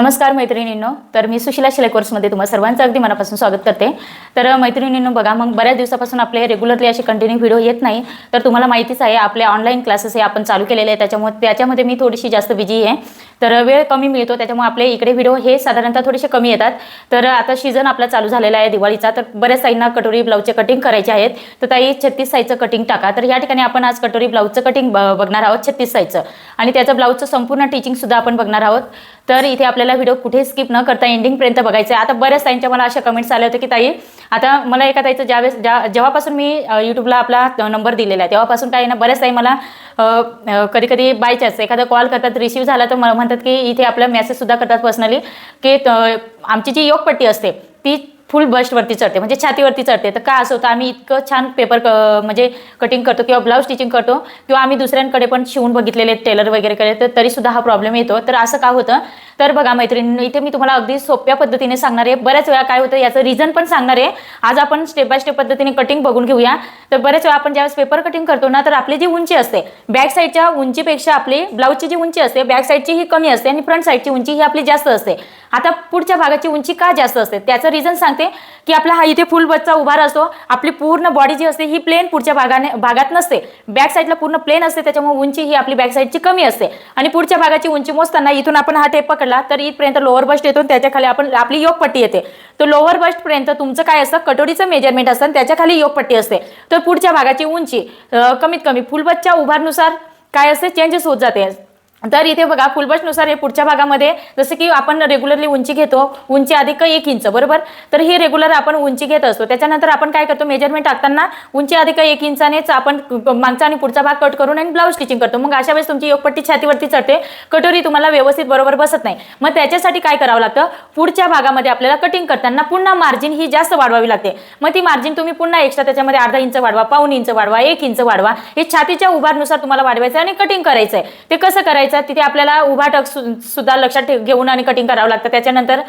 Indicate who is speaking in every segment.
Speaker 1: नमस्कार मैत्रिणींनो. तर मी सुशिला शिलाई कोर्समध्ये तुम्हाला सर्वांचं अगदी मनापासून स्वागत करते. तर मैत्रिणींनो बघा मग बऱ्याच दिवसापासून आपले रेग्युलरली असे कंटिन्यू व्हिडिओ येत नाही. तर तुम्हाला माहितीच आहे आपले ऑनलाईन क्लासेस हे आपण चालू केलेले आहे त्याच्यामुळे त्याच्यामध्ये मी थोडीशी जास्त बिझी आहे. तर वेळ कमी मिळतो त्याच्यामुळे आपले इकडे व्हिडिओ हे साधारणतः थोडेसे कमी येतात. तर आता सीझन आपला चालू झालेला आहे दिवाळीचा तर बऱ्याच साईंना कटोरी ब्लाऊजचे कटिंग करायचे आहेत. तर ताई छत्तीस साईजचं कटिंग टाका. तर या ठिकाणी आपण आज कटोरी ब्लाऊजचं कटिंग बघणार आहोत छत्तीस साईजचं आणि त्याचं ब्लाऊजचं संपूर्ण टीचिंग सुद्धा आपण बघणार आहोत. तर इथे आपल्याला व्हिडिओ कुठे स्किप न करता एंडिंगपर्यंत बघायचं आहे आता बऱ्याच ताईंच्या मला अशा कमेंट्स आल्या होत्या की ताई आता मला एका ताईचं ज्यावेळेस ज्या जेव्हापासून मी यूट्यूबला आपला नंबर दिलेला आहे तेव्हापासून काय ना बऱ्याच ताई मला कधी कधी बाय चान्स एखादा कॉल करतात रिसिव्ह झाला तर मला म्हणतात की इथे आपला मेसेजसुद्धा करतात पर्सनली की आमची जी योगपट्टी असते ती फुल बस्टवरती चढते म्हणजे छातीवरती चढते. तर काय असं होतं? आम्ही इतकं छान पेपर क म्हणजे कटिंग करतो किंवा ब्लाऊज स्टिचिंग करतो किंवा आम्ही दुसऱ्यांकडे पण शिवून बघितलेले टेलर वगैरेकडे तर तरीसुद्धा हा प्रॉब्लेम येतो. तर असं का होतं? तर बघा मैत्रिणी इथे मी तुम्हाला अगदी सोप्या पद्धतीने सांगणार आहे. बऱ्याच वेळा काय होतं याचं रिझन पण सांगणार आहे. आज आपण स्टेप बाय स्टेप पद्धतीने कटिंग बघून घेऊया. तर बऱ्याच वेळा आपण ज्यावेळेस पेपर कटिंग करतो ना तर आपली जी उंची असते बॅक साईडच्या उंचीपेक्षा आपली ब्लाऊजची जी उंची असते बॅक साईडची ही कमी असते आणि फ्रंट साईडची उंची ही आपली जास्त असते. आता पुढच्या भागाची उंची का जास्त असते? त्याचं रिझन सांगते की आपला हा इथे फुल बच्चा उभा असतो आपली पूर्ण बॉडी जी असते ही प्लेन पुढच्या भागाने भागात नसते. बॅक साईडला पूर्ण प्लेन असते त्याच्यामुळे उंची ही आपली बॅक साईडची कमी असते. आणि पुढच्या भागाची उंची मोजताना इथून आपण हा टेप पकडला. तर इथपर्यंत लोअर बस्ट येतो त्याच्याखाली त्याच्याखाली आपण आपली योगपट्टी येते. तर लोअर बस्टपर्यंत तुमचं काय असतं? कटोरीचं मेजरमेंट असतं आणि त्याच्याखाली योगपट्टी असते. तर पुढच्या भागाची उंची कमीत कमी फुलबसच्या उभारनुसार काय असते? चेंजेस होत जाते. तर इथे बघा फुलबशनुसार हे पुढच्या भागामध्ये जसं की आपण रेग्युलरली उंची घेतो उंची अधिक एक इंच बरोबर? तर ही रेग्युलर आपण उंची घेत असतो. त्याच्यानंतर आपण काय करतो मेजरमेंट टाकताना उंची अधिक एक इंचानेच आपण मागचा आणि पुढचा भाग कट करून आणि ब्लाऊज स्टिचिंग करतो. मग अशा वेळेस तुमची योगपट्टी छातीवरती चढते. कटोरी तुम्हाला व्यवस्थित बरोबर बसत नाही. मग त्याच्यासाठी काय करावं लागतं? पुढच्या भागामध्ये आपल्याला कटिंग करताना पुन्हा मार्जिन ही जास्त वाढवावी लागते. मग ती मार्जिन तुम्ही पुन्हा एक्स्ट्रा त्याच्यामध्ये अर्धा इंच वाढवा पाऊन इंच वाढवा एक इंच वाढवा. हे छातीच्या उभारनुसार तुम्हाला वाढवायचं आहे आणि कटिंग करायचं आहे ते कसं करायचं? तिथे आपल्याला उभा टक सु- सुद्धा लक्षात घेऊन आणि कटिंग करावं लागतं. त्याच्यानंतर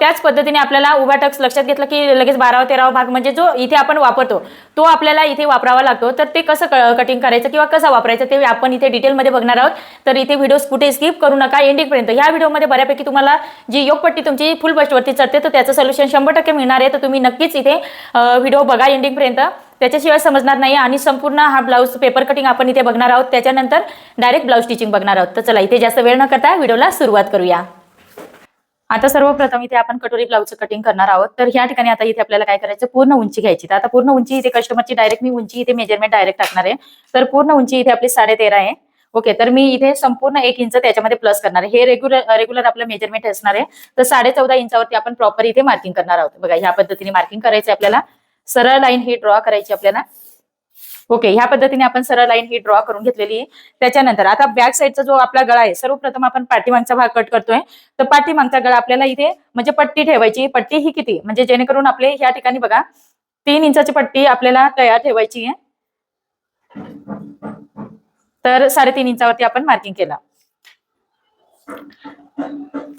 Speaker 1: त्याच पद्धतीने आपल्याला उभा टक्स लक्षात घेतलं की लगेच बारावा तेरावा भाग म्हणजे जो इथे आपण वापरतो तो आपल्याला इथे वापरावा लागतो. तर ते कसं कटिंग करायचं किंवा कसं वापरायचं ते आपण इथे डिटेलमध्ये बघणार आहोत. तर इथे व्हिडिओ कुठे स्किप करू नका एंडिंगपर्यंत ह्या व्हिडिओमध्ये बऱ्यापैकी तुम्हाला जी योगपट्टी तुमची फुल बस्टवरती चढते तर त्याचं सोल्युशन शंभर टक्के मिळणार आहे. तर तुम्ही नक्कीच इथे व्हिडिओ बघा एंडिंगपर्यंत त्याच्याशिवाय समजणार नाही आणि संपूर्ण हा ब्लाऊज पेपर कटिंग आपण इथे बघणार आहोत. त्याच्यानंतर डायरेक्ट ब्लाऊज स्टिचिंग बघणार आहोत. तर चला इथे जास्त वेळ न करता व्हिडिओला सुरुवात करूया. आता सर्वप्रथम इथे आपण कटोरी ब्लाऊजचं कटिंग करणार आहोत. तर ह्या ठिकाणी आता इथे आपल्याला काय करायचं पूर्ण उंची घ्यायची. तर आता पूर्ण उंची इथे कस्टमरची डायरेक्ट मी उंची इथे मेजरमेंट डायरेक्ट टाकणार आहे. तर पूर्ण उंची इथे आपली साडे तेरा आहे. ओके तर मी इथे संपूर्ण एक इंच त्याच्यामध्ये प्लस करणार आहे. हे रेग्युलर रेग्युलर आपलं मेजरमेंट असणार आहे. तर साडे चौदा इंचावरती आपण प्रॉपर इथे मार्किंग करणार आहोत. बघा ह्या पद्धतीने मार्किंग करायचं आपल्याला. सरळ लाईन ही ड्रॉ करायची आपल्याला. ओके ह्या पद्धतीने आपण सरळ लाईन ही ड्रॉ करून घेतलेली आहे. त्याच्यानंतर आता बॅक साईडचा जो आपला गळा आहे सर्वप्रथम आपण पाठीमागचा भाग कट करतोय. तर पाठीमागचा गळा आपल्याला इथे म्हणजे पट्टी ठेवायची. पट्टी ही किती? म्हणजे जेणेकरून आपले ह्या ठिकाणी बघा तीन इंचाची पट्टी आपल्याला तयार ठेवायची आहे. तर साडेतीन इंचावरती आपण मार्किंग केला.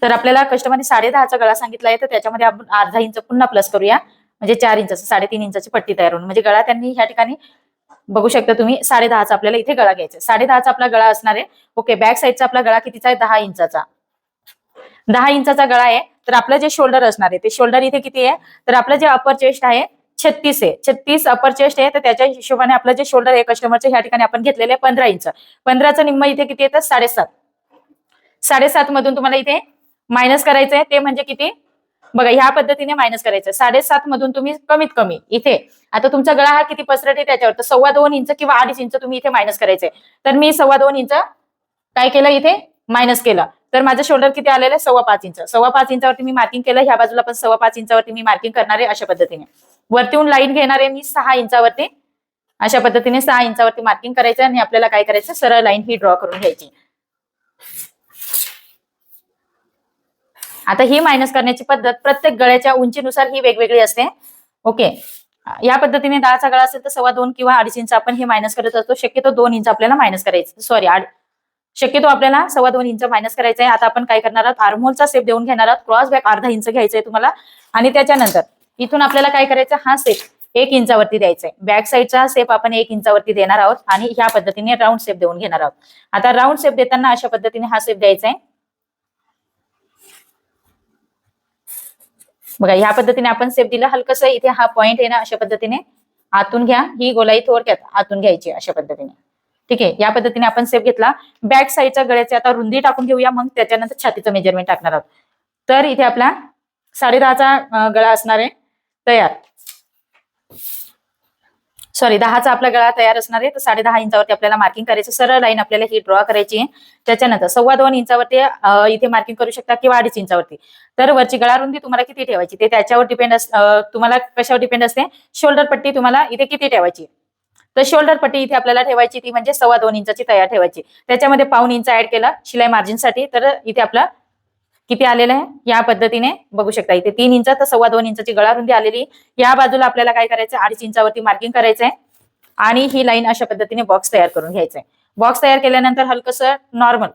Speaker 1: तर आपल्याला कस्टमरने साडे दहाचा गळा सांगितला आहे. तर त्याच्यामध्ये आपण अर्धा इंच पुन्हा प्लस करूया. म्हणजे चार इंच साडेतीन इंचाची पट्टी तयार होऊन. म्हणजे गळा त्यांनी ह्या ठिकाणी बघू शकता तुम्ही साडे दहाचा आपल्याला इथे गळा घ्यायचा साडे दहाचा आपला गळा असणार आहे. ओके बॅक साईडचा आपला गळा कितीचा आहे? दहा इंचाचा. दहा इंचाचा गळा आहे. तर आपलं जे शोल्डर असणार आहे ते शोल्डर इथे किती आहे? तर आपलं जे अपर चेस्ट आहे छत्तीस आहे. छत्तीस अपर चेस्ट आहे तर त्याच्या हिशोबाने आपलं जे शोल्डर आहे कस्टमरचे ह्या ठिकाणी आपण घेतलेले आहे पंधरा इंच. पंधराचं निम्म इथे किती येतं? साडेसात. साडेसात मधून तुम्हाला इथे मायनस करायचं आहे. ते म्हणजे किती? बघा ह्या पद्धतीने मायनस करायचं. साडेसात मधून तुम्ही कमीत कमी इथे आता तुमचा गळा हा किती पसरट आहे त्याच्यावर तर सव्वा दोन इंच किंवा अडीच इंच तुम्ही इथे मायनस करायचंय. तर मी सव्वा दोन इंच काय केलं इथे? मायनस केलं. तर माझं शोल्डर किती आलेलं आहे? सव्वा पाच इंच. सव्वा पाच इंचावरती मी मार्किंग केलं ह्या बाजूला पण सव्वा पाच इंचावरती मी मार्किंग करणार आहे अशा पद्धतीने. वरतीहून लाईन घेणार आहे मी सहा इंचावरती. अशा पद्धतीने सहा इंचावरती मार्किंग करायचं आणि आपल्याला काय करायचं? सरळ लाईन ही ड्रॉ करून घ्यायची. आता ही मायनस करण्याची पद्धत प्रत्येक गळ्याच्या उंचीनुसार ही वेगवेगळी असते. ओके या पद्धतीने दहाचा गळा असेल तर सव्वा दोन किंवा अडीच इंच आपण हे मायनस करत असतो. शक्यतो दोन इंच आपल्याला मायनस करायचं. सॉरी शक्यतो आपल्याला सव्वा दोन इंच मायनस करायचं आहे आता आपण काय करणार आहोत? आर्मोलचा सेप देऊन घेणार आहोत. क्रॉस बॅक अर्धा इंच घ्यायचा आहे तुम्हाला. आणि त्याच्यानंतर इथून आपल्याला काय करायचं? हा सेप एक इंचावरती द्यायचा आहे बॅक साईडचा सेप आपण एक इंचावरती देणार आहोत. आणि ह्या पद्धतीने राऊंड सेप देऊन घेणार आहोत. आता राऊंड सेप देताना अशा पद्धतीने हा सेप द्यायचा आहे बघा ह्या पद्धतीने आपण सेप दिलं. हलकस इथे हा पॉइंट आहे ना अशा पद्धतीने. आतून घ्या ही गोलाई थोडक्यात आतून घ्यायची अशा पद्धतीने. ठीक आहे? या पद्धतीने आपण सेप घेतला. बॅक साईडच्या गळ्याचे आता रुंदी टाकून घेऊया. मग त्याच्यानंतर छातीचं मेजरमेंट टाकणार आहोत. तर इथे आपला साडेदहाचा दहाचा गळा असणार आहे. तयार. सॉरी दहाचा आपला गळा तयार असणार आहे. तर साडे दहा इंचावरती आपल्याला मार्किंग करायचं. सरळ लाईन आपल्याला ही ड्रॉ करायची आहे. त्याच्यानंतर सव्वा दोन इंचावरती इथे मार्किंग करू शकता किंवा अडीच इंचावरती. तर वरची गळा रुंदी तुम्हाला किती ठेवायची? ते त्याच्यावर डिपेंड अस तुम्हाला कशावर डिपेंड असते? शोल्डर पट्टी तुम्हाला इथे किती ठेवायची? तर शोल्डर पट्टी इथे आपल्याला ठेवायची ती म्हणजे सव्वा दोन इंचाची तयार ठेवायची. त्याच्यामध्ये पाऊन इंच ऍड केला शिलाई मार्जिनसाठी तर इथे आपला किती आलेलं आहे? या पद्धतीने बघू शकता. इथे तीन इंच तर सव्वा दोन इंचाची गळा रुंदी आलेली या बाजूला आपल्याला काय करायचं अडीच इंचावरती मार्किंग करायचंय. आणि ही लाईन अशा पद्धतीने बॉक्स तयार करून घ्यायचंय. बॉक्स तयार केल्यानंतर हलकस नॉर्मल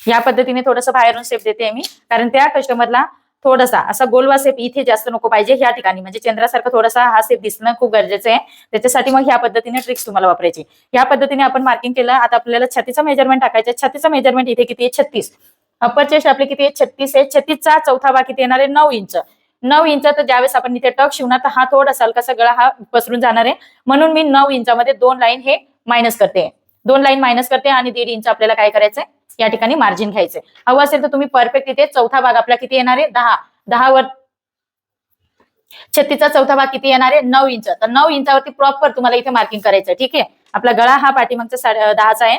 Speaker 1: या पद्धतीने थोडंसं बाहेरून सेप देते मी. कारण त्या कस्टमरला थोडासा असा गोलवा सेप इथे जास्त नको पाहिजे या ठिकाणी. म्हणजे चंद्रासारखा थोडासा हा सेप दिसणं खूप गरजेचं आहे. त्याच्यासाठी मग ह्या पद्धतीने ट्रिक्स तुम्हाला वापरायची. या पद्धतीने आपण मार्किंग केलं. आता आपल्याला छातीचं मेजरमेंट टाकायचं छातीचं मेजरमेंट इथे किती आहे? छत्तीस. अप्पर चेस्ट आपले किती आहे? छत्तीस आहे. छत्तीसचा चौथा भाग किती येणार आहे? नऊ इंच. नऊ इंच तर ज्यावेळेस आपण इथे टक शिवणार तर हा थोडासा हलकासा गळा हा पसरून जाणार आहे. म्हणून मी नऊ इंचामध्ये दोन लाईन हे मायनस करते. दोन लाईन मायनस करते आणि दीड इंच आपल्याला काय करायचंय? या ठिकाणी मार्जिन घ्यायचंय हवं असेल तर तुम्ही परफेक्ट इथे चौथा भाग आपला किती येणार आहे? दहा. दहावर छत्तीचा छत्तीसचा चौथा भाग किती येणार आहे? नऊ इंच. तर नऊ इंचावरती प्रॉपर तुम्हाला इथे मार्किंग करायचं ठीक आहे? आपला गळा हा पाठीमागचा दहाचा आहे.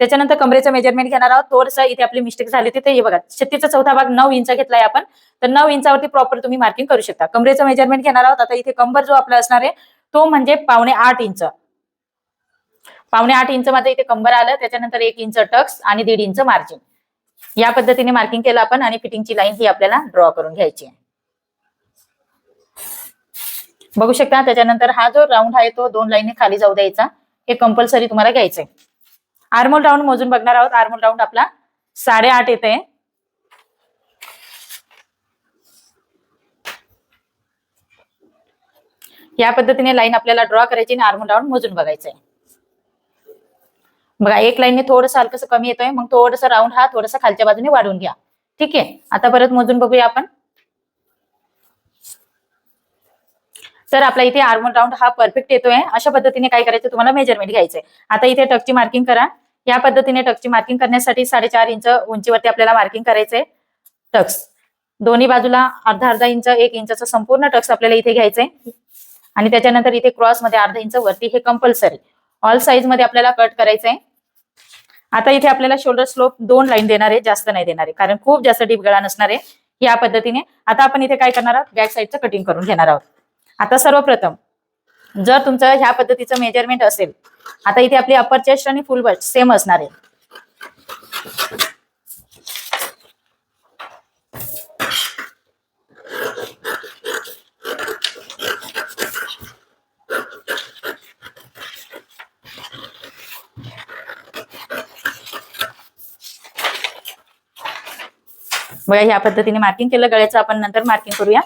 Speaker 1: त्याच्यानंतर कमरेचं मेजरमेंट घेणार आहोत. थोडसा इथे आपली मिस्टेक झाली तिथे. हे बघा. छत्तीचा चौथा भाग नऊ इंच घेतलाय आपण. तर नऊ इंचावरती प्रॉपर तुम्ही मार्किंग करू शकता. कमरेचं मेजरमेंट घेणार आहोत. आता इथे कंबर जो आपला असणार आहे तो म्हणजे पावणे आठ इंच. पावणे आठ इंच माझं इथे कंबर आलं त्याच्यानंतर एक इंच टक्स आणि दीड इंच मार्जिन या पद्धतीने मार्किंग केलं आपण आणि फिटिंगची लाईन ही आपल्याला ड्रॉ करून घ्यायची आहे. बघू शकता त्याच्यानंतर हा जो राऊंड आहे तो दोन लाईनने खाली जाऊ द्यायचा. हे कंपल्सरी तुम्हाला घ्यायचंय. आर्मोल राऊंड मोजून बघणार आहोत. आर्मोल राऊंड आपला साडेआठ येते. या पद्धतीने लाईन आपल्याला ड्रॉ करायची आणि आर्मोल राऊंड मोजून बघायचंय. बघा एक लाईनने थोडंसं हलकसं कमी येतोय मग थोडंसं राऊंड हा थोडासा खालच्या बाजूने वाढवून घ्या. ठीक आहे? आता परत मोजून बघूया आपण. तर आपला इथे आर्मोल राऊंड हा परफेक्ट येतोय. अशा पद्धतीने काय करायचं तुम्हाला मेजरमेंट घ्यायचंय. आता इथे टकची मार्किंग करा. या पद्धतीने टकची मार्किंग करण्यासाठी साडेचार इंच उंचीवरती आपल्याला मार्किंग करायचंय. टक्स. दोन्ही बाजूला अर्धा अर्धा इंच एक इंचाचं संपूर्ण टक्स आपल्याला इथे घ्यायचंय. आणि त्याच्यानंतर इथे क्रॉसमध्ये अर्धा इंच वरती हे कंपल्सरी ऑल साईजमध्ये आपल्याला कट करायचंय. आता इथे आपल्याला शोल्डर स्लोप दोन लाईन देणार आहे जास्त नाही देणार आहे. कारण खूप जास्त डीप गळा नसणार आहे या पद्धतीने. आता आपण इथे काय करणार आहोत? बॅक साईडचं कटिंग करून घेणार आहोत. आता सर्वप्रथम जर तुमचं ह्या पद्धतीचं मेजरमेंट असेल आता इथे आपली अपर चेस्ट आणि फुल बस्ट सेम असणार आहे. बघा ह्या पद्धतीने मार्किंग केलं. गळ्याचं आपण नंतर मार्किंग करूया.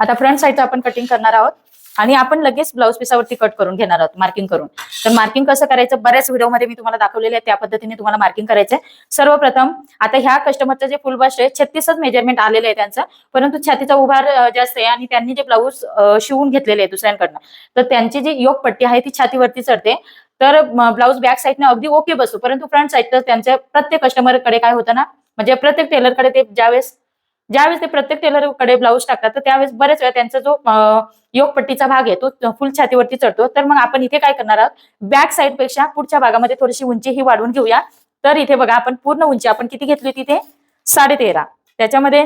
Speaker 1: आता फ्रंट साईडचं आपण कटिंग करणार आहोत. आणि आपण लगेच ब्लाऊज पिसावरती कट करून घेणार आहोत मार्किंग करून. तर मार्किंग कसं करायचं? बऱ्याच व्हिडिओमध्ये मी तुम्हाला दाखवलेले आहे त्या पद्धतीने तुम्हाला मार्किंग करायचंय सर्वप्रथम आता ह्या कस्टमरचं जे फुल बस्ट आहे छत्तीसच मेजरमेंट आलेलं आहे त्यांचं. परंतु छातीचा उभार जास्त आहे आणि त्यांनी जे ब्लाऊज शिवून घेतलेले आहे दुसऱ्यांकडनं. तर त्यांची जी योग पट्टी आहे ती छातीवरती चढते. तर ब्लाऊज बॅक साईडने अगदी ओके बसतो परंतु फ्रंट साईड त्यांच्या प्रत्येक कस्टमरकडे काय होतं ना म्हणजे प्रत्येक टेलरकडे ते ज्यावेळेस ज्यावेळेस ते प्रत्येक टेलरकडे ब्लाऊज टाकतात तर त्यावेळेस बरेच वेळा त्यांचा जो योगपट्टीचा भाग आहे तो फुल छातीवरती चढतो. तर मग आपण इथे काय करणार आहोत? बॅक साईडपेक्षा पुढच्या भागामध्ये थोडीशी उंची ही वाढवून घेऊया. तर इथे बघा आपण पूर्ण उंची आपण किती घेतली तिथे? साडे तेरा त्याच्यामध्ये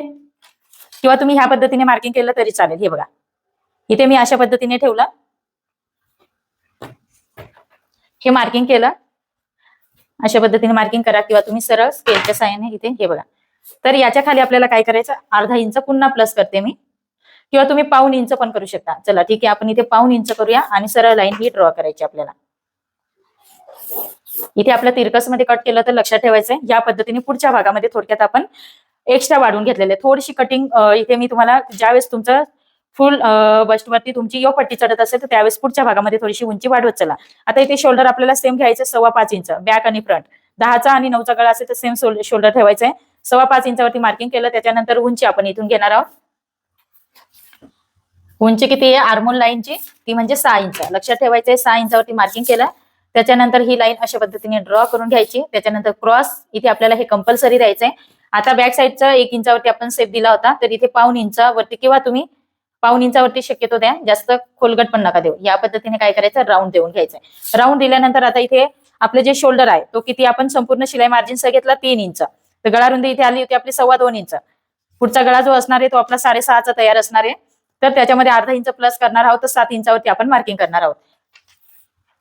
Speaker 1: किंवा तुम्ही ह्या पद्धतीने मार्किंग केलं तरी चालेल. हे बघा. इथे मी अशा पद्धतीने ठेवलं. हे मार्किंग केलं. अशा पद्धतीने मार्किंग करा किंवा तुम्ही सरळ स्केलच्या साह्याने इथे हे बघा. तर याच्या खाली आपल्याला काय करायचं? अर्धा इंच पुन्हा प्लस करते मी. किंवा तुम्ही पाऊन इंच पण करू शकता. चला ठीक आहे आपण इथे पाऊन इंच करूया आणि सरळ लाईन ही ड्रॉ करायची आपल्याला. इथे आपल्या तिरकसमध्ये कट केलं तर लक्षात ठेवायचंय. या पद्धतीने पुढच्या भागामध्ये थोडक्यात आपण एक्स्ट्रा वाढवून घेतलेले थोडीशी कटिंग इथे मी तुम्हाला ज्यावेळेस तुमचं फुल बस्टवरती तुमची यो पट्टी चढत असेल तर त्यावेळेस पुढच्या भागामध्ये थोडीशी उंची वाढवत चला. आता इथे शोल्डर आपल्याला सेम घ्यायचं सव्वा पाच इंच बॅक आणि फ्रंट दहाचा आणि नऊचा गळा असेल तर सेम शोल्डर ठेवायचा आहे सव्वा पाच इंचावरती मार्किंग केलं त्याच्यानंतर उंची आपण इथून घेणार आहोत. उंची किती आहे? आर्मोल लाईनची ती म्हणजे सहा इंच. लक्षात ठेवायचं आहे सहा इंचावरती मार्किंग केलं. त्याच्यानंतर ही लाईन अशा पद्धतीने ड्रॉ करून घ्यायची. त्याच्यानंतर क्रॉस इथे आपल्याला हे कंपल्सरी द्यायचंय. आता बॅक साईडचा एक इंचावरती आपण सेप दिला होता तर इथे पाऊन इंचावरती किंवा तुम्ही पाऊन इंचावरती शक्यतो द्या जास्त खोलगट पण नका देऊ. या पद्धतीने काय करायचं? राऊंड देऊन घ्यायचं. राऊंड दिल्यानंतर आता इथे आपलं जे शोल्डर आहे तो किती आपण संपूर्ण शिलाई मार्जिनचा घेतला तीन इंच. तर गळा रुंदी इथे आली होती आपली सव्वा दोन इंच. पुढचा गळा जो असणार आहे तो आपला साडेसहाचा तयार असणार आहे. तर त्याच्यामध्ये अर्धा इंच प्लस करणार आहोत तर सात इंचावरती आपण मार्किंग करणार आहोत.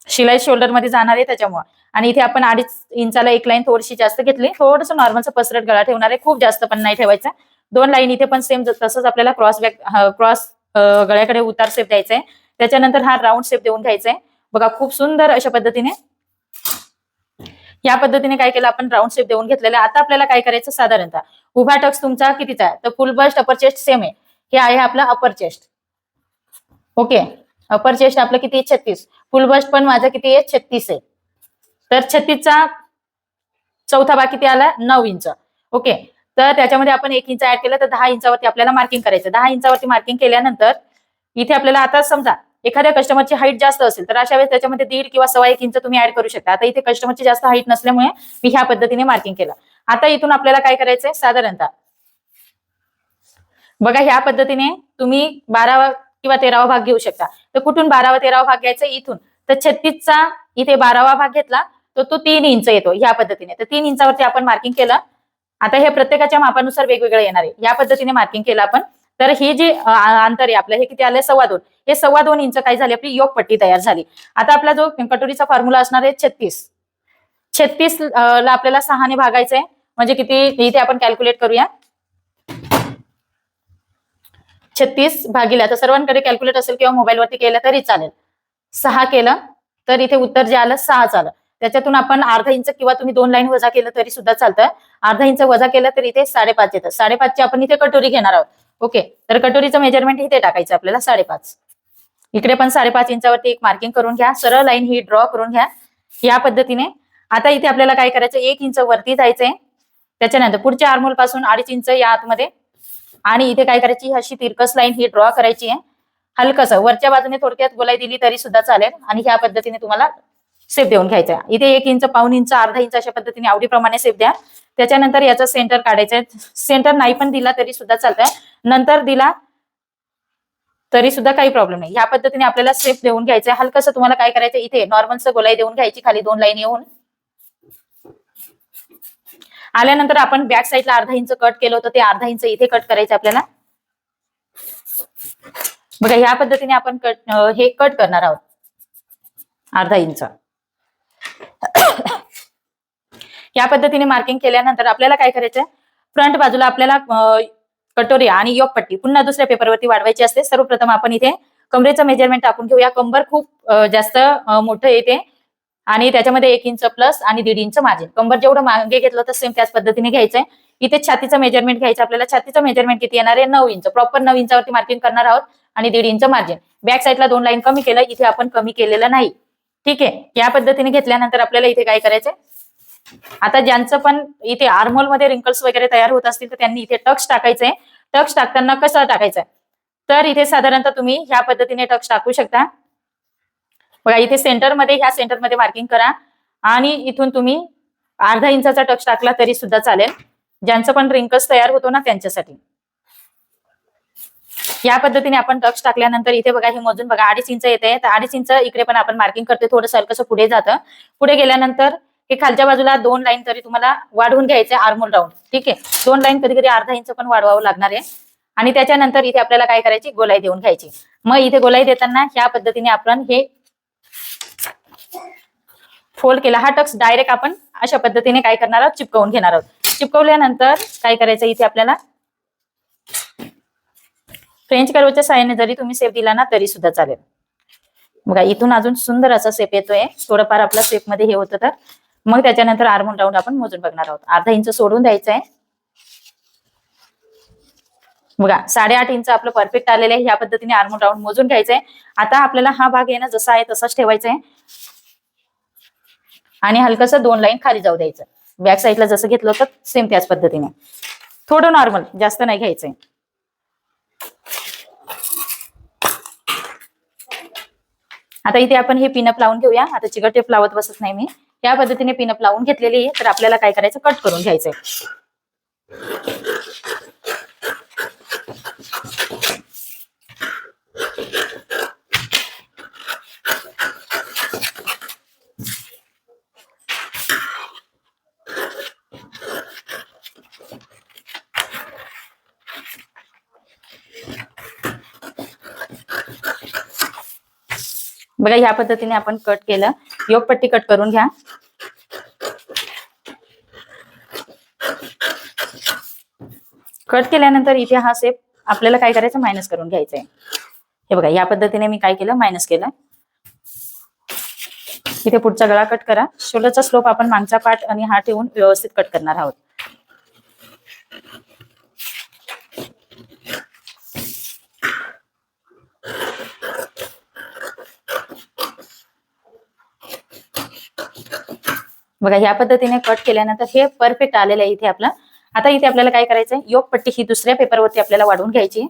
Speaker 1: शिलाई शोल्डरमध्ये जाणार आहे त्याच्यामुळे. आणि इथे आपण अडीच इंचाला एक लाईन थोडीशी जास्त घेतली. थोडस नॉर्मलचा पसरट गळा ठेवणार आहे. खूप जास्त पण नाही ठेवायचा. दोन लाईन इथे पण सेम तसंच आपल्याला क्रॉस बॅक क्रॉस गळ्याकडे उतार सेप द्यायचा आहे त्याच्यानंतर हा राऊंड शेप देऊन घ्यायचा आहे बघा खूप सुंदर अशा पद्धतीने या पद्धतीने काय केलं आपण राऊंड शेप देऊन घेतलेला आता आपल्याला काय करायचं साधारणतः उभा टक्स तुमचा कितीचा आहे? तर full bust upper chest same आहे. हे आहे आपला upper chest okay? Upper chest आपलं किती आहे? छत्तीस. फुल बस्ट पण माझा किती आहे? छत्तीस आहे. तर छत्तीसचा चौथा भाग किती आला? नऊ इंच. ओके? तर त्याच्यामध्ये आपण एक इंच ऍड केलं तर दहा इंचावरती आपल्याला मार्किंग करायचं. दहा इंचावरती मार्किंग केल्यानंतर इथे आपल्याला आता समजा एखाद्या कस्टमरची हाईट जास्त असेल तर अशा वेळेस त्याच्यामध्ये दीड किंवा सव्वा एक इंच तुम्ही ऍड करू शकता. आता इथे कस्टमरची जास्त हाईट नसल्यामुळे मी ह्या पद्धतीने मार्किंग केलं. आता इथून आपल्याला काय करायचंय? साधारणतः बघा ह्या पद्धतीने तुम्ही बारावा किंवा तेरावा भाग घेऊ शकता. तर कुठून बारावा तेरावा भाग घ्यायचा? इथून. तर छत्तीसचा इथे बारावा भाग घेतला तर तो तीन इंच येतो ह्या पद्धतीने. तर तीन इंचावरती आपण मार्किंग केलं. आता हे प्रत्येकाच्या मापानुसार वेगवेगळं येणार आहे. या पद्धतीने मार्किंग केलं आपण. तर हे जे अंतर आहे आपलं हे किती आलंय? सव्वा दोन. हे सव्वा दोन इंच काय झाली? आपली योग पट्टी तयार झाली. आता आपला जो कटोरीचा फॉर्म्युला असणार आहे छत्तीस. छत्तीस ला आपल्याला सहाने भागायचंय म्हणजे किती? इथे आपण कॅल्क्युलेट करूया. छत्तीस भागीला तर सर्वांकडे कॅल्क्युलेट असेल किंवा मोबाईलवरती केलं तरी चालेल. सहा केलं तर इथे उत्तर जे आलं सहा आलं त्याच्यातून आपण अर्धा इंच किंवा तुम्ही दोन लाईन वजा केलं तरी सुद्धा चालतं. अर्धा इंच वजा केलं तर इथे साडेपाच येतं. साडेपाचची आपण इथे कटोरी घेणार आहोत. ओके. तर कटोरीचं मेजरमेंट इथे टाकायचं आपल्याला साडेपाच. इकडे पण साडेपाच इंचावरती एक मार्किंग करून घ्या. सरळ लाईन ही ड्रॉ करून घ्या. या पद्धतीने. आता इथे आपल्याला काय करायचं? एक इंच वरती जायचंय. त्याच्यानंतर पुढच्या आर्मोलपासून अडीच इंच या आतमध्ये. आणि इथे काय करायची? अशी तिरकस लाईन ही ड्रॉ करायची आहे. हलकस. वरच्या बाजूने थोडक्यात गोलाई दिली तरी सुद्धा चालेल. आणि ह्या पद्धतीने तुम्हाला सेप देऊन घ्यायचा आहे. इथे एक इंच पाऊन इंच अर्धा इंच अशा पद्धतीने आवडीप्रमाणे सेप द्या. त्याच्यानंतर याचा सेंटर काढायचा सेंटर नाही पण दिला तरी सुद्धा चालतंय. नंतर दिला तरी सुद्धा काही प्रॉब्लेम नाही. या पद्धतीने आपल्याला सेप देऊन घ्यायचं हलकसं तुम्हाला काय करायचं इथे नॉर्मलचं गोलाई देऊन घ्यायची. खाली दोन लाईन येऊन. आल्यानंतर आपण बॅक साईडला अर्धा इंच कट केलं होतं. ते अर्धा इंच इथे कट करायचं आपल्याला. बघा ह्या पद्धतीने आपण कट हे कट करणार आहोत. अर्धा इंच या पद्धतीने मार्किंग केल्यानंतर आपल्याला काय करायचंय? फ्रंट बाजूला आपल्याला कटोरी आणि योग पट्टी पुन्हा दुसऱ्या पेपरवरती वाढवायची असते. सर्वप्रथम आपण इथे कमरेचं मेजरमेंट टाकून घेऊया. कंबर खूप जास्त मोठं येते आणि त्याच्यामध्ये एक इंच प्लस आणि दीड इंच मार्जिन कंबर जेवढं मागे घेतलं तर सेम त्याच पद्धतीने घ्यायचंय. इथे छातीचं मेजरमेंट घ्यायचं आपल्याला. छातीचं मेजरमेंट किती येणार आहे? नऊ इंच प्रॉपर नऊ इंचावरती मार्किंग करणार आहोत आणि दीड इंच मार्जिन बॅक साईडला दोन लाईन कमी केलं. इथे आपण कमी केलेलं नाही. ठीक आहे? या पद्धतीने घेतल्यानंतर आपल्याला इथे काय करायचंय? आता ज्यांचं पण इथे आर्मोलमध्ये रिंकल्स वगैरे तयार होत असतील तर त्यांनी इथे टक्स टाकायचंय टक्स टाकताना कसं टाकायचंय तर इथे साधारणतः तुम्ही ह्या पद्धतीने टक्स टाकू शकता. बघा इथे सेंटरमध्ये ह्या सेंटरमध्ये मार्किंग करा. आणि इथून तुम्ही अर्धा इंचाचा टक्स टाकला तरी सुद्धा चालेल. ज्यांचं पण रिंकल्स तयार होतो ना त्यांच्यासाठी. या पद्धतीने आपण टक्स टाकल्यानंतर इथे बघा हे मोजून बघा अडीच इंच येते. तर अडीच इंच इकडे पण आपण मार्किंग करतोय. थोडं हलकसं पुढे जातं. पुढे गेल्यानंतर हे खालच्या बाजूला दोन लाईन तरी तुम्हाला वाढवून घ्यायचे आर्मोल राऊंड ठीक आहे? दोन लाईन कधी कधी अर्धा इंच पण वाढवावं लागणार आहे. आणि त्याच्यानंतर इथे आपल्याला काय करायची? गोलाई देऊन घ्यायची. मग इथे गोलाई देताना ह्या पद्धतीने आपण हे फोल्ड केला. हा टक्स डायरेक्ट आपण अशा पद्धतीने काय करणार आहोत? चिपकवून घेणार आहोत. चिपकवल्यानंतर काय करायचं? इथे आपल्याला फ्रेंच कर्वच्या साह्याने जरी तुम्ही सेप दिला ना तरी सुद्धा चालेल. बघा इथून अजून सुंदर असा सेप येतोय. थोडंफार आपला सेपमध्ये हे होतं तर. मग त्याच्यानंतर आर्मोन राऊंड आपण मोजून बघणार आहोत. अर्धा इंच सोडून द्यायचं आहे बघा साडेआठ इंच आपलं परफेक्ट आलेलं आहे. या पद्धतीने आर्मोन राऊंड मोजून घ्यायचंय. आता आपल्याला हा भाग आहे ना जसा आहे तसाच ठेवायचा आहे आणि हलकस दोन लाईन खाली जाऊ द्यायचं. बॅक साईडला जसं घेतलं होतं सेम त्याच पद्धतीने. थोडं नॉर्मल जास्त नाही घ्यायचंय. आता इथे आपण हे पिनअप लावून घेऊया. आता चिकट टेप लावत बसत नाही मी. या पद्धतीने पिनअप लावून घेतलेली आहे. तर आपल्याला काय करायचं? कट करून घ्यायचंय. बघा ह्या पद्धतीने आपण कट केलं. योग पट्टी कट करून घ्या. कट केल्यानंतर इथे हा सेप आपल्याला काय करायचं? मायनस करून घ्यायचं आहे हे बघा या पद्धतीने मी काय केलं? मायनस केलं. इथे पुढचा गळा कट करा. शोल्डरचा स्लोप आपण मागचा पाठ आणि हा ठेवून व्यवस्थित कट करणार आहोत. बघा ह्या पद्धतीने कट केल्यानंतर हे परफेक्ट आलेलं आहे इथे आपलं. आता इथे आपल्याला काय करायचंय? योग पट्टी ही दुसऱ्या पेपरवरती आपल्याला वाढवून घ्यायची.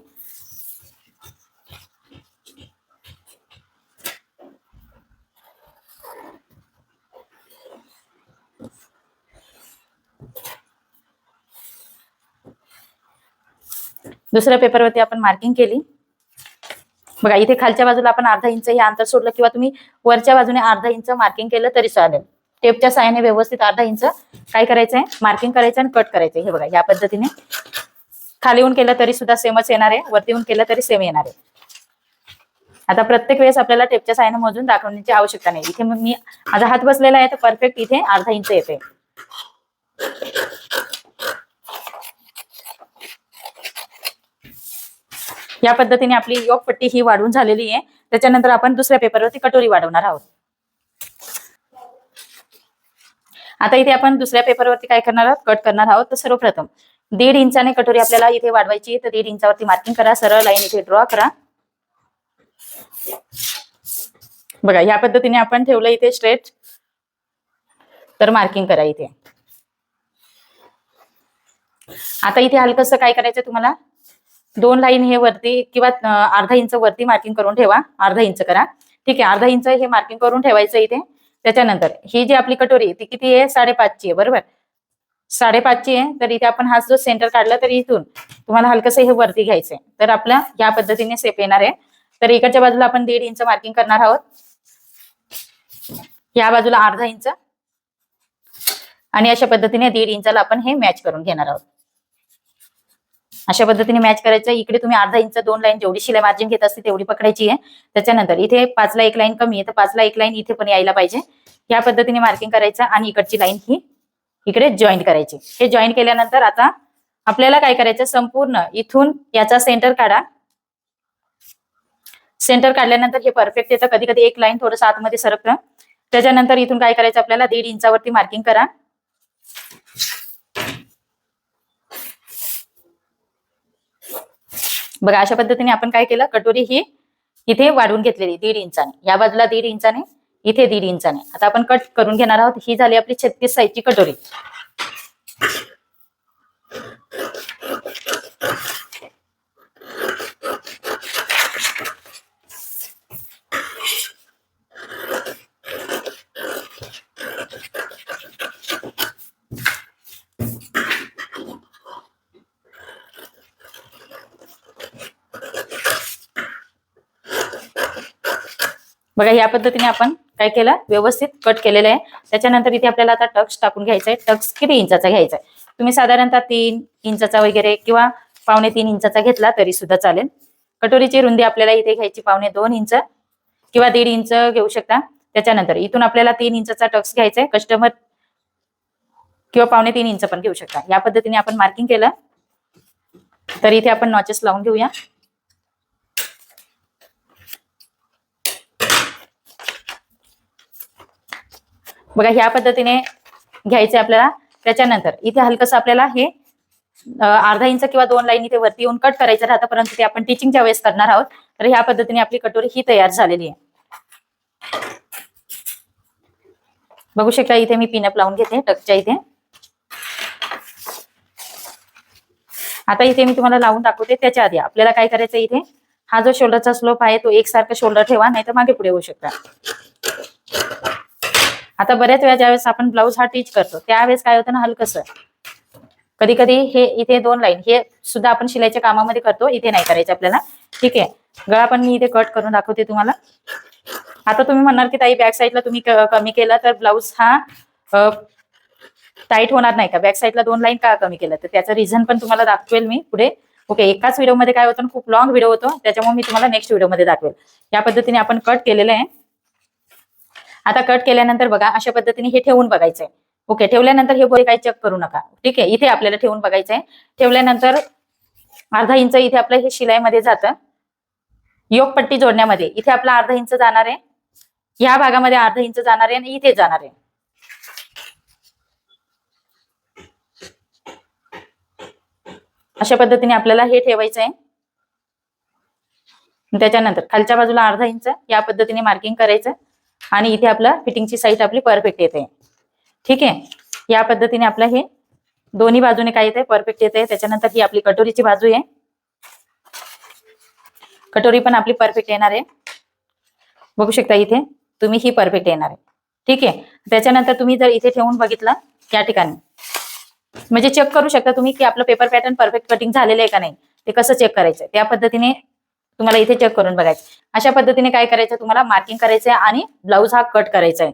Speaker 1: दुसऱ्या पेपरवरती आपण मार्किंग केली. बघा इथे खालच्या बाजूला आपण अर्धा इंच हे अंतर सोडलं किंवा तुम्ही वरच्या बाजूने अर्धा इंच मार्किंग केलं तरी चालेल. टेपच्या साहाय्याने व्यवस्थित अर्धा इंच काय करायचंय? मार्किंग करायचं आणि कट करायचंय. हे बघा या पद्धतीने. खाली येऊन केलं तरी सुद्धा सेमच येणार आहे. वरती येऊन केलं तरी सेम येणार आहे. आता प्रत्येक वेळेस आपल्याला टेपच्या साह्याने मोजून दाखवण्याची आवश्यकता नाही. इथे मग मी माझा हात बसलेला आहे तर परफेक्ट इथे अर्धा इंच येते. या पद्धतीने आपली योग पट्टी ही वाढवून झालेली आहे. त्याच्यानंतर आपण दुसऱ्या पेपरवरती कटोरी वाढवणार आहोत. आता इथे आपण दुसऱ्या पेपरवरती काय करणार आहोत? कट करणार आहोत. तर सर्वप्रथम दीड इंचाने कटोरी आपल्याला इथे वाढवायची तर दीड इंचावरती मार्किंग करा. सरळ लाईन इथे ड्रॉ करा. बघा ह्या पद्धतीने आपण ठेवलं इथे स्ट्रेट तर मार्किंग करा इथे. आता इथे हलकस काय करायचं तुम्हाला? दोन लाईन हे वरती किंवा अर्धा इंच वरती मार्किंग करून ठेवा. अर्धा इंच करा. ठीक आहे अर्धा इंच हे मार्किंग करून ठेवायचं इथे. त्याच्यानंतर ही जी आपली कटोरी ती किती आहे? साडेपाचची आहे बरोबर? साडेपाचची आहे तर इथे आपण हा जो सेंटर काढला तर इथून तुम्हाला हलकसं हे वरती घ्यायचंय. तर आपला या पद्धतीने सेप येणार आहे. तर इकडच्या बाजूला आपण दीड इंच मार्किंग करणार आहोत. या बाजूला अर्धा इंच. आणि अशा पद्धतीने दीड इंचाला आपण हे मॅच करून घेणार आहोत. अशा पद्धतीने मॅच करायचं. इकडे तुम्ही अर्धा इंच दोन लाईन जेवढी शिलाई मार्जिन घेत असते तेवढी पकडायची आहे. त्याच्यानंतर इथे पाचला एक लाईन कमी आहे तर पाचला एक लाईन इथे पण यायला पाहिजे. या पद्धतीने मार्किंग करायचं आणि इकडची लाईन ही इकडे जॉईंट करायची. हे जॉईंट केल्यानंतर आता आपल्याला काय करायचं? संपूर्ण इथून याचा सेंटर काढा. सेंटर काढल्यानंतर हे परफेक्ट येतं. कधी कधी एक लाईन थोडंसं आतमध्ये सरकतं. त्याच्यानंतर इथून काय करायचं? आपल्याला दीड इंचावरती मार्किंग करा. बघा अशा पद्धतीने आपण काय केलं? कटोरी ही इथे वाढवून घेतलेली दीड इंचाने. या बाजूला दीड इंचाने इथे दीड इंचाने. आता आपण कट करून घेणार आहोत. ही झाली आपली छत्तीस साईजची कटोरी. बघा या पद्धतीने आपण काय केलं? व्यवस्थित कट केलेलं आहे. त्याच्यानंतर इथे आपल्याला आता टक्स टाकून घ्यायचा आहे टक्स किती इंचाचा घ्यायचा आहे तुम्ही साधारणतः तीन इंचाचा वगैरे किंवा पावणे तीन इंचाचा घेतला तरी सुद्धा चालेल. कटोरीची रुंदी आपल्याला इथे घ्यायची पावणे दोन इंच किंवा दीड इंच घेऊ शकता. त्याच्यानंतर इथून आपल्याला तीन इंचा टक्स घ्यायचा आहे कस्टमर किंवा पावणे तीन इंच पण घेऊ शकता. या पद्धतीने आपण मार्किंग केलं. तर इथे आपण नॉचेस लावून घेऊया. बघा ह्या पद्धतीने घ्यायचे आपल्याला. त्याच्यानंतर इथे हलकस आपल्याला हे अर्धा इंच किंवा दोन लाईन इथे वरती येऊन कट करायचं राहतं परंतु ते आपण टीचिंगच्या वेळेस करणार आहोत तर ह्या पद्धतीने आपली कटोरी ही तयार झालेली आहे. बघू शकता इथे मी पिनअप लावून घेते टकच्या इथे. आता इथे मी तुम्हाला लावून दाखवते त्याच्या आधी आपल्याला काय करायचं इथे? हा जो शोल्डरचा स्लोप आहे तो एकसारखा शोल्डर ठेवा नाही तर मागे पुढे होऊ शकता. आता बऱ्याच वेळा ज्यावेळेस आपण ब्लाऊज हा टीच करतो त्यावेळेस काय होतं ना हलकसं कधी कधी हे इथे दोन लाईन हे सुद्धा आपण शिलाईच्या कामामध्ये करतो इथे नाही करायचं आपल्याला. ठीक आहे? गळा पण मी इथे कट करून दाखवते तुम्हाला. आता तुम्ही म्हणणार की ताई बॅक साईडला तुम्ही कमी केला तर ब्लाऊज हा टाईट होणार नाही का? बॅक साईडला दोन लाईन का कमी केलं? तर त्याचं रिझन पण तुम्हाला दाखवेल मी पुढे. ओके एकाच व्हिडिओमध्ये काय होतं खूप लॉंग व्हिडिओ होतो त्याच्यामुळे मी तुम्हाला नेक्स्ट व्हिडिओमध्ये दाखवेल. या पद्धतीने आपण कट केलेलं आहे. आता कट केल्यानंतर बघा अशा पद्धतीने हे ठेवून बघायचंय. ओके ठेवल्यानंतर हे बोरी काही चेक करू नका. ठीक आहे इथे आपल्याला ठेवून बघायचंय. ठेवल्यानंतर अर्धा इंच इथे आपलं हे शिलाईमध्ये जातं. योगपट्टी जोडण्यामध्ये. इथे आपला अर्धा इंच जाणार आहे. ह्या भागामध्ये अर्धा इंच जाणार आहे आणि इथे जाणार आहे. अशा पद्धतीने आपल्याला हे ठेवायचं आहे त्याच्यानंतर खालच्या बाजूला अर्धा इंच या पद्धतीने मार्किंग करायचं. आणि इथे आपलं फिटिंगची साईज आपली परफेक्ट येते. ठीक आहे? या पद्धतीने आपलं हे दोन्ही बाजूने काय येते परफेक्ट येते त्याच्यानंतर ही आपली कटोरीची बाजू आहे. कटोरी पण आपली परफेक्ट येणार आहे. बघू शकता इथे तुम्ही ही परफेक्ट येणार आहे. ठीक आहे? त्याच्यानंतर तुम्ही जर इथे ठेवून बघितलं या ठिकाणी. म्हणजे चेक करू शकता तुम्ही की आपलं पेपर पॅटर्न परफेक्ट कटिंग झालेलं आहे का नाही. ते कसं चेक करायचं त्या पद्धतीने तुम्हाला इथे चेक करून बघायचं. अशा पद्धतीने काय करायचं? तुम्हाला मार्किंग करायचं आहे आणि ब्लाऊज हा कट करायचा आहे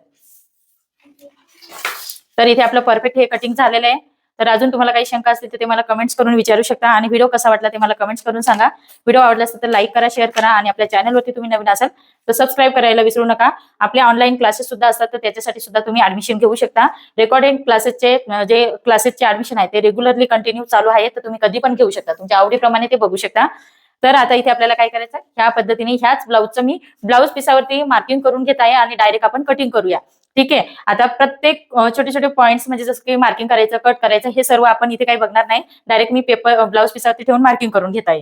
Speaker 1: तर इथे आपलं परफेक्ट हे कटिंग झालेलं आहे. तर अजून तुम्हाला काही शंका असतील तर ते मला कमेंट्स करून विचारू शकता. आणि व्हिडिओ कसा वाटला ते मला कमेंट्स करून सांगा. व्हिडिओ आवडला असेल तर लाईक करा शेअर करा आणि आपल्या चॅनलवरती तुम्ही नवीन असाल तर सबस्क्राईब करायला विसरू नका. आपले ऑनलाईन क्लासेस सुद्धा असतात तर त्याच्यासाठी सुद्धा तुम्ही ऍडमिशन घेऊ शकता. रेकॉर्डिंग क्लासेसचे जे क्लासेसचे ऍडमिशन आहे ते रेग्युलरली कंटिन्यू चालू आहे तर तुम्ही कधी पण घेऊ शकता. तुमच्या आवडीप्रमाणे ते बघू शकता. तर आता इथे आपल्याला काय करायचं ह्या पद्धतीने ह्याच ब्लाऊजचं मी ब्लाऊज पिसावरती मार्किंग करून घेत आहे आणि डायरेक्ट आपण कटिंग करूया. ठीक आहे? आता प्रत्येक छोटे छोटे पॉईंट्स म्हणजे जसं की मार्किंग करायचं कट करायचं हे सर्व आपण इथे काही बघणार नाही. डायरेक्ट मी पेपर ब्लाऊज पिसावरती ठेवून मार्किंग करून घेत आहे.